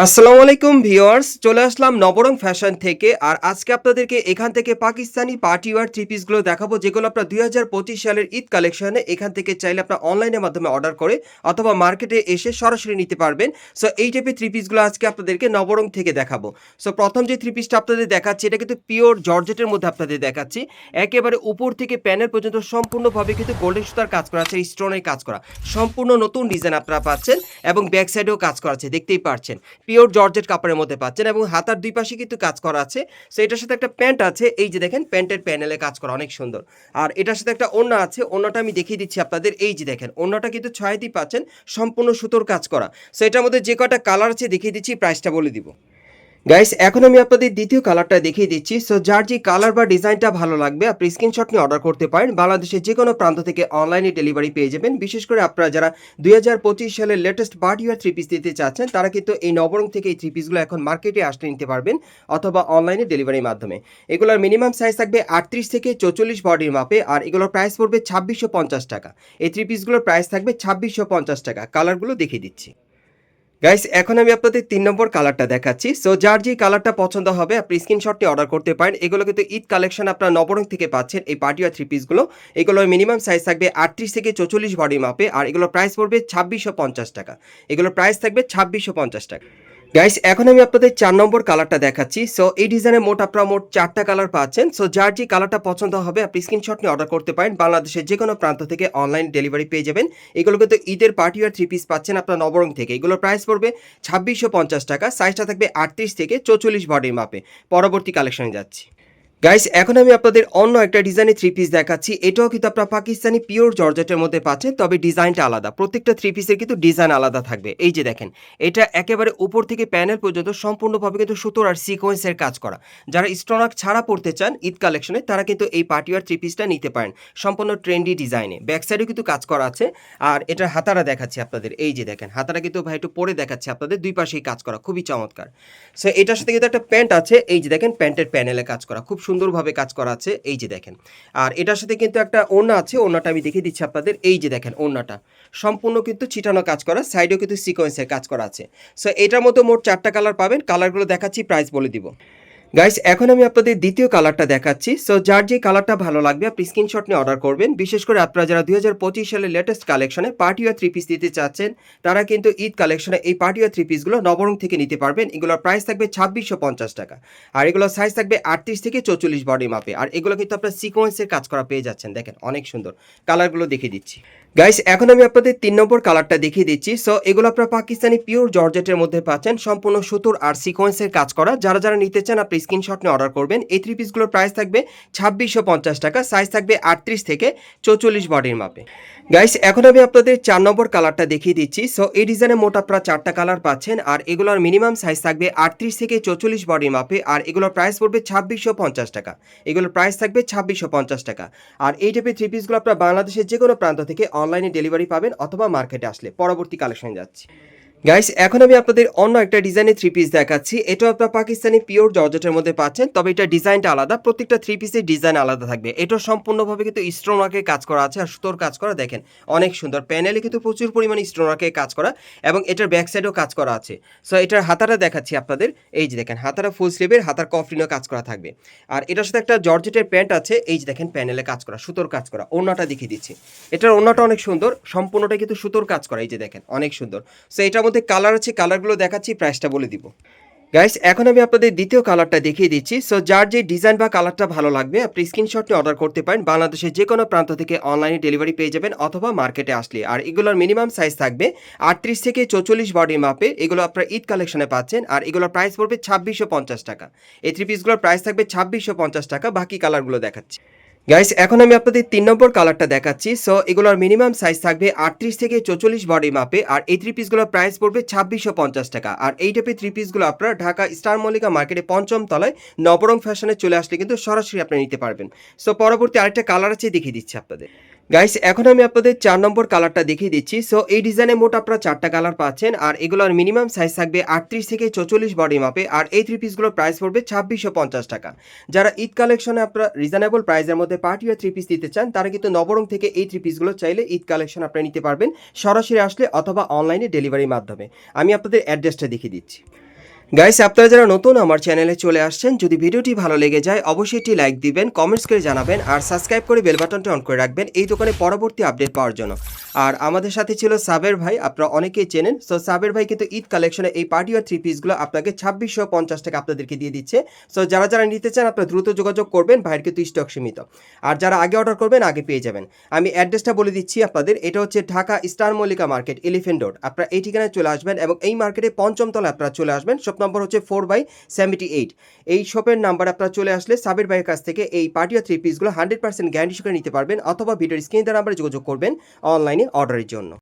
আসসালামু আলাইকুম ভিউয়ার্স, চলে আসলাম নবরং ফ্যাশন থেকে। আর আজকে আপনাদেরকে এখান থেকে পাকিস্তানি পার্টি ওয়ার থ্রি পিসগুলো দেখাবো, যেগুলো আপনার দুই হাজার পঁচিশ সালের ঈদ কালেকশনে এখান থেকে চাইলে আপনার অনলাইনের মাধ্যমে অর্ডার করে অথবা মার্কেটে এসে সরাসরি নিতে পারবেন। সো এই টাইপের থ্রি পিসগুলো আজকে আপনাদেরকে নবরং থেকে দেখাবো। সো প্রথম যে থ্রি পিসটা আপনাদের দেখাচ্ছি, এটা কিন্তু পিওর জর্জেটের মধ্যে আপনাদের দেখাচ্ছি। একেবারে উপর থেকে প্যানেল পর্যন্ত সম্পূর্ণভাবে কিন্তু গোল্ডেন সুতার কাজ করা আছে, স্টোনের কাজ করা। সম্পূর্ণ নতুন ডিজাইন আপনারা পাচ্ছেন এবং ব্যাক সাইডেও কাজ করা আছে, দেখতেই পারছেন। পিওর জর্জেট কাপড়ের মধ্যে পাচ্ছেন এবং হাতার দুই পাশে কিন্তু কাজ করা আছে। সো এটার সাথে একটা প্যান্ট আছে, এই যে দেখেন, প্যান্টের প্যানেলে কাজ করা, অনেক সুন্দর। আর এটার সাথে একটা ওড়না আছে, ওড়নাটা আমি দেখিয়ে দিচ্ছি আপনাদের, এই যে দেখেন, ওড়নাটা কিন্তু ছয় ছয়তেই পাচ্ছেন, সম্পূর্ণ সুতোর কাজ করা। সো এটার মধ্যে যে কটা কালার আছে দেখিয়ে দিচ্ছি, প্রাইসটা বলে দিব। গাইস এখন আমি আপনাদের দ্বিতীয় কালারটা দেখিয়ে দিচ্ছি। সো যার যে কালার বা ডিজাইনটা ভালো লাগবে, আপনি স্ক্রিনশট নিয়ে অর্ডার করতে পারেন। বাংলাদেশের যে কোনো প্রান্ত থেকে অনলাইনে ডেলিভারি পেয়ে যাবেন। বিশেষ করে আপনারা যারা দুই হাজার পঁচিশ সালের লেটেস্ট বার্ডিওয়ার থ্রি পিস দিতে চাচ্ছেন, তারা কিন্তু এই নবরং থেকে এই থ্রি পিসগুলো এখন মার্কেটে আসতে নিতে পারবেন, অথবা অনলাইনে ডেলিভারির মাধ্যমে। এগুলোর মিনিমাম সাইজ থাকবে আটত্রিশ থেকে চৌচল্লিশ বডির মাপে, আর এগুলোর প্রাইস পড়বে ছাব্বিশশো টাকা। এই থ্রি পিসগুলোর প্রাইস থাকবে ছাব্বিশশো টাকা। কালারগুলো দেখিয়ে দিচ্ছি। গাইস এখন আমি আপনাদের তিন নম্বর কালারটা দেখাচ্ছি। সো যার যে কালারটা পছন্দ হবে, আপনি স্ক্রিনশটটি অর্ডার করতে পারেন। এগুলো কিন্তু ঈদ কালেকশন আপনার নবরং থেকে পাচ্ছেন এই পার্টি আর থ্রি পিসগুলো এগুলো মিনিমাম সাইজ থাকবে আটত্রিশ থেকে চৌচল্লিশ বডি মাপে আর এগুলোর প্রাইস পড়বে ছাব্বিশশো টাকা। এগুলোর প্রাইস থাকবে ছাব্বিশশো টাকা। গাইস এখন আমি আপনাদের চার নম্বর কালারটা দেখাচ্ছি। সো এই ডিজাইনে মোট আপনারা মোট চারটা কালার পাচ্ছেন। সো যার যে কালারটা পছন্দ হবে, আপনি স্ক্রিনশট নিয়ে অর্ডার করতে পারেন। বাংলাদেশের যে কোনো প্রান্ত থেকে অনলাইন ডেলিভারি পেয়ে যাবেন। এগুলো কিন্তু ঈদের পার্টি আর থ্রি পিস পাচ্ছেন আপনার নবরং থেকে। এগুলোর প্রাইস পড়বে ছাব্বিশশো পঞ্চাশ টাকা সাইজটা থাকবে আটত্রিশ থেকে চৌচল্লিশ বডির মাপে পরবর্তী কালেকশনে যাচ্ছি। গাইস এখন আমি আপনাদের অন্য একটা ডিজাইনের থ্রি পিস দেখাচ্ছি। এটাও কিন্তু আপনার পাকিস্তানি পিওর জর্জেটের মধ্যে পাচ্ছেন, তবে ডিজাইনটা আলাদা। প্রত্যেকটা থ্রি পিসের কিন্তু ডিজাইন আলাদা থাকবে। এই যে দেখেন, এটা একেবারে উপর থেকে প্যানেল পর্যন্ত সম্পূর্ণভাবে কিন্তু সুতোর আর সিকোয়েন্সের কাজ করা। যারা স্টোনাক ছাড়া পড়তে চান ঈদ কালেকশনে তারা কিন্তু এই পার্টিওয়ার থ্রি পিসটা নিতে পারেন। সম্পূর্ণ ট্রেন্ডি ডিজাইনে ব্যাক সাইডেও কিন্তু কাজ করা আছে। আর এটার হাতারা দেখাচ্ছি আপনাদের। এই যে দেখেন, হাতারা কিন্তু ভাই একটু পরে দেখাচ্ছি আপনাদের। দুই পাশেই কাজ করা। খুবই চমৎকার। সো এটার সাথে কিন্তু একটা প্যান্ট আছে। এই যে দেখেন প্যান্টের প্যানেলে কাজ করা। খুব সুন্দরভাবে কাজ করা আছে, এই যে দেখেন। আর এটার সাথে কিন্তু একটা ওড়না আছে, ওড়নাটা আমি দেখিয়ে দিচ্ছি আপনাদের। এই যে দেখেন ওড়নাটা। সম্পূর্ণ কিন্তু ছিটানো কাজ করা সাইডেও কিন্তু সিকোয়েন্সের কাজ করা আছে। সো এটার মতো মোট চারটা কালার পাবেন কালারগুলো দেখাচ্ছি প্রাইস বলে দিব। গাইস এখন আমি আপনাদের দ্বিতীয় কালারটা দেখাচ্ছি। সো যার যে কালারটা ভালো লাগবে, আপনি স্ক্রিনশট নিয়ে অর্ডার করবেন। বিশেষ করে আপনারা যারা দুই হাজার পঁচিশ সালের লেটেস্ট কালেকশনে পার্টি আর থ্রি পিস দিতে চাচ্ছেন, তারা কিন্তু ঈদ কালেকশনে এই পার্টি আর থ্রি পিসগুলো নবরং থেকে নিতে পারবেন। এগুলোর প্রাইস থাকবে ছাব্বিশশো পঞ্চাশ টাকা। আর এগুলোর সাইজ থাকবে আটত্রিশ থেকে চৌচল্লিশ বডি মাপে আর এগুলো কিন্তু আপনার সিকোয়েন্সের কাজ করা পেয়ে যাচ্ছেন। দেখেন, অনেক সুন্দর। কালারগুলো দেখিয়ে দিচ্ছি। গাইস এখন আমি আপনাদের তিন নম্বর কালারটা দেখিয়ে দিচ্ছি। সো এগুলো আপনারা পাকিস্তানি পিওর জর্জেটের মধ্যে পাচ্ছেন। সম্পূর্ণ সুতোর আর সিকোয়েন্সের কাজ করা। যারা যারা নিতে চান, আপনি স্ক্রিনশট নিয়ে অর্ডার করবেন। এই থ্রি পিসগুলোর প্রাইস থাকবে ছাব্বিশশো টাকা। সাইজ থাকবে আটত্রিশ থেকে চৌচল্লিশ বডির মাপে। গাইস এখন আমি আপনাদের চার নম্বর কালারটা দেখিয়ে দিচ্ছি। সো এই ডিজাইনে মোট আপনারা চারটা কালার পাচ্ছেন, আর এগুলোর মিনিমাম সাইজ থাকবে আটত্রিশ থেকে চৌচল্লিশ বডির মাপে আর এগুলোর প্রাইস পড়বে ছাব্বিশশো পঞ্চাশ টাকা। এগুলোর প্রাইস থাকবে ছাব্বিশশো পঞ্চাশ টাকা। আর এই টাইপের থ্রি পিসগুলো আপনারা বাংলাদেশের যে কোনো প্রান্ত থেকে অনলাইনে ডেলিভারি পাবেন অথবা মার্কেটে আসলে। পরবর্তী কালেকশন যাচ্ছি। গাইস এখন আমি আপনাদের অন্য একটা ডিজাইনের থ্রি পিস দেখাচ্ছি। এটা আপনার পাকিস্তানি পিওর জর্জেটের মধ্যে পাচ্ছেন, তবে এটা ডিজাইনটা আলাদা, প্রত্যেকটা থ্রি পিসের ডিজাইন আলাদা থাকবে। এটা সম্পূর্ণভাবে কিন্তু স্টোন ওয়ার্কে কাজ করা আছে, আর সুতোর কাজ করা দেখেন, অনেক সুন্দর। প্যানেলে কিন্তু প্রচুর পরিমাণে স্টোন ওয়ার্কে কাজ করা, এবং এটার ব্যাক সাইডেও কাজ করা আছে। সো এটার হাতাটা দেখাচ্ছি আপনাদের। এই যে দেখেন, হাতাটা ফুল স্লিভের হাতার কফলিনও কাজ করা থাকবে। আর এটার সাথে একটা জর্জেটের প্যান্ট আছে, এই যে দেখেন প্যানেলে কাজ করা, সুতোর কাজ করা, ওড়নাটা দেখিয়ে দিচ্ছি। এটার ওড়নাটা অনেক সুন্দর সম্পূর্ণটা কিন্তু সুতোর কাজ করা, এই যে দেখেন, অনেক সুন্দর। সো এটার মধ্যে কালার আছে কালারগুলো দেখাচ্ছি প্রাইসটা বলে দিব। গাইস এখন আমি আপনাদের দ্বিতীয় কালারটা দেখিয়ে দিচ্ছি। সো যার যে ডিজাইন বা কালারটা ভালো লাগবে, আপনি স্ক্রিনশট নিয়ে অর্ডার করতে পারেন। বাংলাদেশের যে কোনো প্রান্ত থেকে অনলাইনে ডেলিভারি পেয়ে যাবেন অথবা মার্কেটে আসলে। আর এগুলোর মিনিমাম সাইজ থাকবে আটত্রিশ থেকে চৌচল্লিশ বডি মাপে এগুলো আপনার ঈদ কালেকশনে পাচ্ছেন। আর এগুলোর প্রাইস পড়বে ছাব্বিশশো পঞ্চাশ টাকা। এই থ্রি পিসগুলোর প্রাইস থাকবে ছাব্বিশশো পঞ্চাশ টাকা। বাকি কালারগুলো দেখাচ্ছি। গাইস এখন আমি আপনাদের তিন নম্বর কালারটা দেখাচ্ছি। সো এগুলোর মিনিমাম সাইজ থাকবে আটত্রিশ থেকে চৌচল্লিশ বডি মাপে আর এই থ্রি পিসগুলোর প্রাইস পড়বে ছাব্বিশশো পঞ্চাশ টাকা। আর এই টাইপের থ্রি পিসগুলো আপনারা ঢাকা স্টার মল্লিকা মার্কেটে পঞ্চম তলায় নবরং ফ্যাশনে চলে আসলে কিন্তু সরাসরি আপনি নিতে পারবেন। সো পরবর্তী আরেকটা কালার আছে, দেখিয়ে দিচ্ছি আপনাদের। গাইস এখন আমি আপনাদের চার নম্বর কালারটা দেখিয়ে দিচ্ছি। সো এই ডিজাইনে মোট আপনারা চারটা কালার পাচ্ছেন, আর এগুলোর মিনিমাম সাইজ থাকবে আটত্রিশ থেকে চৌচল্লিশ বডি মাপে আর এই থ্রি পিসগুলোর প্রাইস পড়বে ছাব্বিশশো পঞ্চাশ টাকা। যারা ঈদ কালেকশনে আপনারা রিজনেবল প্রাইসের মধ্যে পার্টি আর থ্রি পিস দিতে চান, তারা কিন্তু নবরং থেকে এই থ্রি পিসগুলো চাইলে ঈদ কালেকশন আপনারা নিতে পারবেন, সরাসরি আসলে অথবা অনলাইনে ডেলিভারির মাধ্যমে। আমি আপনাদের অ্যাড্রেসটা দেখিয়ে দিচ্ছি। গাইস আপনারা যারা নতুন আমার চ্যানেলে চলে আসছেন, যদি ভিডিওটি ভালো লেগে যায়, অবশ্যই একটি লাইক দিবেন কমেন্টস করে জানাবেন, আর সাবস্ক্রাইব করে বেল বাটনটি অন করে রাখবেন। এই দোকানে পরবর্তী আপডেট পাওয়ার জন্য। আর আমাদের সাথে ছিল সাবের ভাই, আপনারা অনেকেই চেনেন। সো সাবের ভাই কিন্তু ঈদ কালেকশনে এই পার্টি আর থ্রি পিসগুলো আপনাকে ছাব্বিশশো পঞ্চাশ টাকা আপনাদেরকে দিয়ে দিচ্ছে। সো যারা যারা নিতে চান, আপনারা দ্রুত যোগাযোগ করবেন, ভাইয়ের কিন্তু স্টক সীমিত। আর যারা আগে অর্ডার করবেন, আগে পেয়ে যাবেন। আমি অ্যাড্রেসটা বলে দিচ্ছি আপনাদের। এটা হচ্ছে Dhaka star Mallika market elephant road আপনারা এই ঠিকানায় চলে আসবেন এবং এই মার্কেটে পঞ্চম তলায় আপনারা চলে আসবেন। শপ নম্বর হচ্ছে ফোর বাই সেভেন্টি এইট এই শপের নাম্বার আপনারা চলে আসলে সাবের ভাইয়ের কাছ থেকে এই পার্টি আর থ্রি পিসগুলো হান্ড্রেড পার্সেন্ট গ্যারান্টি সহকারে নিতে পারবেন অথবা ভিডিওর স্ক্রিন দ্বারা নাম্বারে যোগাযোগ করবেন। অর্ডারের জন্য।